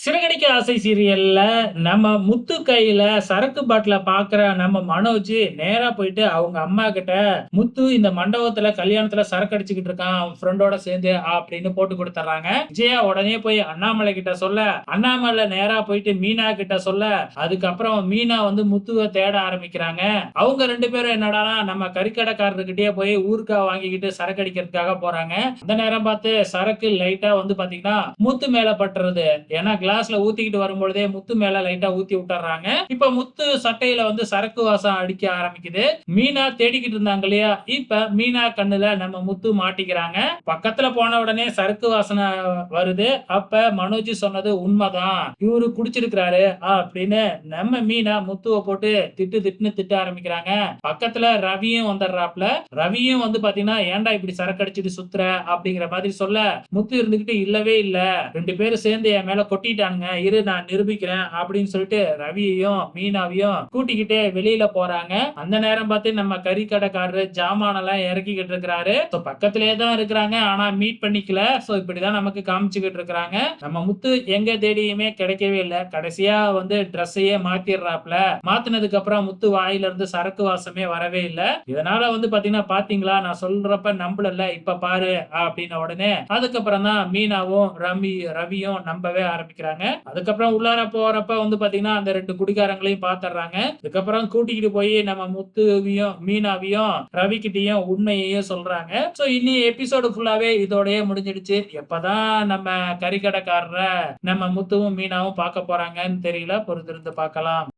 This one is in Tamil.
சிறகடிக்க ஆசை சீரியல்ல நம்ம முத்து கையில சரக்கு பாட்டில பாக்குற நம்ம மனோஜ் நேரா போயிட்டு அவங்க அம்மா கிட்ட முத்து இந்த மண்டபத்துல கல்யாணத்துல சரக்கு அடிச்சுக்கிட்டு இருக்கான் அவன் ஃப்ரெண்டோட சேர்ந்து அப்படின்னு போட்டு கொடுத்துறாங்க விஜயா உடனே போய் அண்ணாமலை கிட்ட சொல்ல அண்ணாமலை நேரா போயிட்டு மீனா கிட்ட சொல்ல அதுக்கப்புறம் மீனா வந்து முத்துவை தேட ஆரம்பிக்கிறாங்க. அவங்க ரெண்டு பேரும் என்னடா நம்ம கறிக்கடைக்காரர்கிட்டயே போய் ஊருக்கா வாங்கிக்கிட்டு சரக்கு அடிக்கிறதுக்காக போறாங்க. அந்த நேரம் பார்த்து சரக்கு லைட்டா வந்து பாத்தீங்கன்னா முத்து மேல பட்டுறது ஏன்னா கிளாஸ்ல ஊத்திக்கிட்டு வரும்பொழுதே முத்து மேல லைட்டா ஊத்தி விட்டுறாங்க. இப்ப முத்து சட்டையில வந்து சரக்கு வாசம் அடிக்க ஆரம்பிக்குது. மீனா தேடிக்கிட்டு இருந்தாங்க இல்லையா? இப்ப மீனா கண்ணுல நம்ம முத்து மாட்டிக்கிறாங்க. பக்கத்துல போன உடனே சரக்கு வாசனை வருது. அப்ப மனோஜ் சொன்னது உண்மைதான். இவரு குடிச்சிருக்கிறாரு அப்படின்னு நம்ம மீனா முத்துவை போட்டு திட்டு திட்டுன்னு திட்ட ஆரம்பிக்கிறாங்க. பக்கத்துல ரவியும் வந்துடுறாப்ல ரவியும் வந்து பாத்தீங்கன்னா ஏன்டா இப்படி சரக்கு அடிச்சிட்டு சுத்துற? அப்படிங்கிற மாதிரி சொல்ல முத்து இருந்துகிட்டு இல்லவே இல்ல. ரெண்டு பேரும் சேர்ந்து என் மேல கொட்டிட்டு கொட்டிட்டானுங்க இரு நான் நிரூபிக்கிறேன் அப்படின்னு சொல்லிட்டு ரவியையும் மீனாவையும் கூட்டிக்கிட்டே வெளியில போறாங்க. அந்த நேரம் பார்த்து நம்ம கறி கடைக்காரரு ஜாமானெல்லாம் இறக்கிக்கிட்டு இருக்கிறாரு. So, பக்கத்திலே தான் இருக்கிறாங்க ஆனா மீட் பண்ணிக்கல. சோ இப்படிதான் நமக்கு காமிச்சுக்கிட்டு இருக்கிறாங்க. நம்ம முத்து எங்க தேடியுமே கிடைக்கவே இல்லை. கடைசியா வந்து ட்ரெஸ்ஸையே மாத்திடுறாப்ல மாத்தினதுக்கு அப்புறம் முத்து வாயில இருந்து சரக்கு வாசமே வரவே இல்லை. இதனால வந்து பாத்தீங்கன்னா பாத்தீங்களா? நான் சொல்றப்ப நம்பலல இப்ப பாரு அப்படின்ன உடனே அதுக்கப்புறம் தான் மீனாவும் ரவி ரவியும் நம்பவே ஆரம்பிக்கிறாங்க. அதுக்கப்புறம் உள்ளார போறப்ப வந்து பாத்தீங்கன்னா அந்த ரெண்டு குடிகாரங்களையும் பாத்துறாங்க அதுக்கப்புறம் கூட்டிக்கிட்டு போய் நம்ம முத்துவையும் மீனாவையும் ரவி கிட்டயும் உண்மையையும் சொல்றாங்க. சோ இனி எபிசோடு ஃபுல்லாவே இதோடய முடிஞ்சிடுச்சு. எப்பதான் நம்ம கறிக்கடைக்காரரை நம்ம முத்துவும் மீனாவும் பார்க்க போறாங்கன்னு தெரியல. பொறுத்திருந்து பார்க்கலாம்.